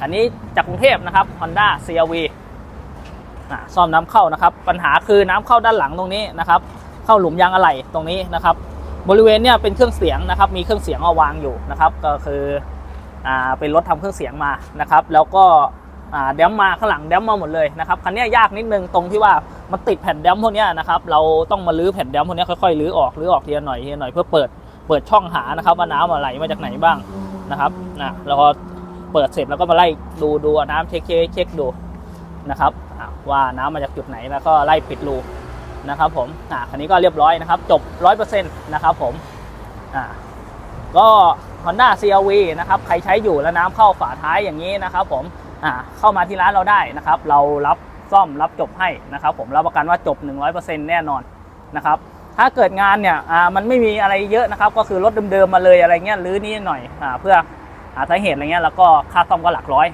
อันนี้จากกรุงเทพนะครับ Honda CRV อะซ่อมน้ำเข้านะครับ ปัญหาคือน้ำเข้าด้านหลังตรงนี้นะครับ เข้าหลุมยางอะไหล่ตรงนี้นะครับ บริเวณเนี่ยเป็นเครื่องเสียงนะครับ มีเครื่องเสียงเอาวางอยู่นะครับ ก็คืออ่าเป็นรถทำเครื่องเสียงมานะครับ แล้วก็อ่าแดมมาข้างหลังแดมมาหมดเลยนะครับคันนี้ยากนิดนึงตรงที่ว่ามันติดแผ่นแดมพวกนี้นะครับ เราต้องมาลื้อแผ่นแดมพวกนี้ค่อยๆลื้อออกลื้อออกทีละหน่อยทีละหน่อยเพื่อเปิดเปิดช่องหานะครับว่าน้ำอะไหลมาจากไหนบ้างนะครับนะแล้วพอ เปิดเสร็จแล้วก็มาไล่ดูดูน้ำเช็คเช็คเช็คดูนะครับว่าน้ำมาจากจุดไหนแล้วก็ไล่ปิดรูนะครับผมอ่าคันนี้ก็เรียบร้อยนะครับ จบ 100%นะครับผมอ่าก็ Honda CRV นะครับใครใช้อยู่แล้วน้ำเข้าฝาท้ายอย่างนี้นะครับผมอ่าเข้ามาที่ร้านเราได้นะครับ เรารับซ่อมรับจบให้นะครับ ผมรับประกันว่าจบ 100%แน่นอนนะครับถ้าเกิดงานเนี่ยอ่ามันไม่มีอะไรเยอะนะครับ ก็คือรถเดิมๆมาเลยอะไรเงี้ยหรือนี่หน่อยอ่าเพื่อ หาสาเหตุอะไรเงี้ยแล้วก็ค่าซ่อมก็หลักร้อย